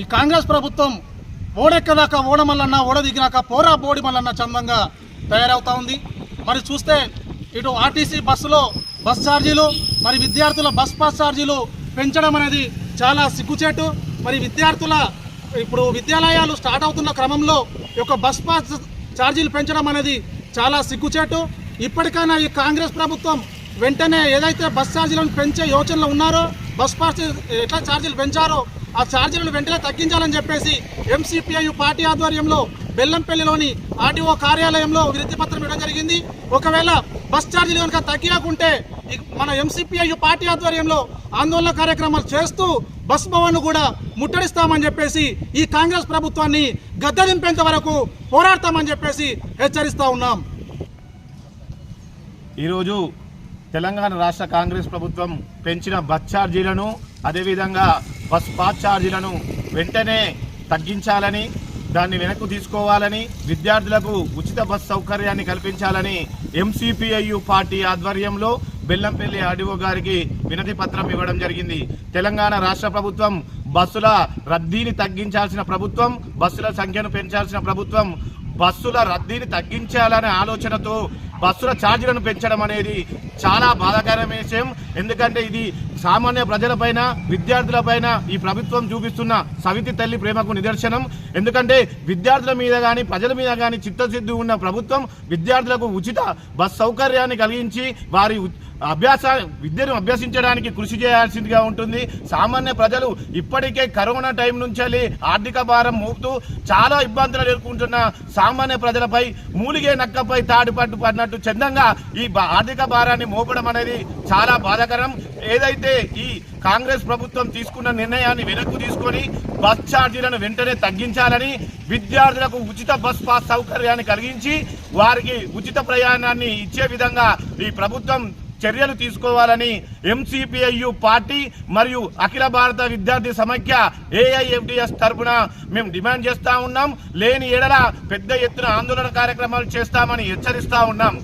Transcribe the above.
ఈ కాంగ్రెస్ ప్రభుత్వం ఓడెక్కదాకా ఓడమల్లన్న ఓడ దిగినాక పోరా బోడి మల్లన్న చందంగా తయారవుతా ఉంది. మరి చూస్తే ఇటు ఆర్టీసీ బస్సులో బస్ ఛార్జీలు మరి విద్యార్థుల బస్ పాస్ ఛార్జీలు పెంచడం అనేది చాలా సిగ్గుచేటు. మరి విద్యార్థుల ఇప్పుడు విద్యాలయాలు స్టార్ట్ అవుతున్న క్రమంలో ఈ యొక్క బస్ పాస్ ఛార్జీలు పెంచడం అనేది చాలా సిగ్గుచేటు. ఇప్పటికైనా ఈ కాంగ్రెస్ ప్రభుత్వం వెంటనే ఏదైతే బస్ ఛార్జీలను పెంచే యోచనలు ఉన్నారో బస్ పాస్ ఎట్లా ఛార్జీలు పెంచారో ఆ ఛార్జీలను వెంటనే తగ్గించాలని చెప్పేసి ఎంసీపీఐ పార్టీ ఆధ్వర్యంలో బెల్లంపల్లిలోని ఆర్టీఓ కార్యాలయంలో వినతి పత్రం ఇవ్వడం జరిగింది. ఒకవేళ బస్ ఛార్జీలు కనుక తగ్గియకుంటే మన ఎంసీపీఐ పార్టీ ఆధ్వర్యంలో ఆందోళన కార్యక్రమాలు చేస్తూ బస్ భవన్ కూడా ముట్టడిస్తామని చెప్పేసి ఈ కాంగ్రెస్ ప్రభుత్వాన్ని గద్దెదింపేంత వరకు పోరాడతామని చెప్పేసి హెచ్చరిస్తా ఉన్నాం. ఈరోజు తెలంగాణ రాష్ట్ర కాంగ్రెస్ ప్రభుత్వం పెంచిన బస్ ఛార్జీలను అదేవిధంగా బస్ పాస్ ఛార్జీలను వెంటనే తగ్గించాలని దాన్ని వెనక్కు తీసుకోవాలని విద్యార్థులకు ఉచిత బస్ సౌకర్యాన్ని కల్పించాలని ఎంసీపీఐయు పార్టీ ఆధ్వర్యంలో బెల్లంపల్లి ఆర్డీఓ గారికి వినతి పత్రం ఇవ్వడం జరిగింది. తెలంగాణ రాష్ట్ర ప్రభుత్వం బస్సుల రద్దీని తగ్గించాల్సిన ప్రభుత్వం బస్సుల సంఖ్యను పెంచాల్సిన ప్రభుత్వం బస్సుల రద్దీని తగ్గించాలనే ఆలోచనతో బస్సుల ఛార్జీలను పెంచడం అనేది చాలా బాధాకరమైన విషయం. ఎందుకంటే ఇది సామాన్య ప్రజలపైన విద్యార్థులపైన ఈ ప్రభుత్వం చూపిస్తున్న సవితి తల్లి ప్రేమకు నిదర్శనం. ఎందుకంటే విద్యార్థుల మీద కానీ ప్రజల మీద కానీ చిత్తశుద్ధి ఉన్న ప్రభుత్వం విద్యార్థులకు ఉచిత బస్ సౌకర్యాన్ని కలిగించి వారి అభ్యాస విద్యను అభ్యసించడానికి కృషి చేయాల్సిందిగా ఉంటుంది. సామాన్య ప్రజలు ఇప్పటికే కరోనా టైం నుంచి ఆర్థిక భారం మోపుతూ చాలా ఇబ్బందులు ఎదుర్కొంటున్న సామాన్య ప్రజలపై మూలిగే నక్కపై తాడుపట్టు పడినట్టు చందంగా ఈ ఆర్థిక భారాన్ని మోపడం అనేది చాలా బాధాకరం. ఏదైతే ఈ కాంగ్రెస్ ప్రభుత్వం తీసుకున్న నిర్ణయాన్ని వెనక్కు తీసుకొని బస్ ఛార్జీలను వెంటనే తగ్గించాలని విద్యార్థులకు ఉచిత బస్ పాస్ సౌకర్యాన్ని కలిగించి వారికి ఉచిత ప్రయాణాన్ని ఇచ్చే విధంగా ఈ ప్రభుత్వం చర్యలు తీసుకోవాలని ఎంసీపీఐయు పార్టీ మరియు అఖిల భారత విద్యార్థి సమైక్య ఏఐఎఫ్డిఎస్ తరఫున మేము డిమాండ్ చేస్తా ఉన్నాం. లేని ఎడల పెద్ద ఎత్తున ఆందోళన కార్యక్రమాలు చేస్తామని హెచ్చరిస్తా ఉన్నాం.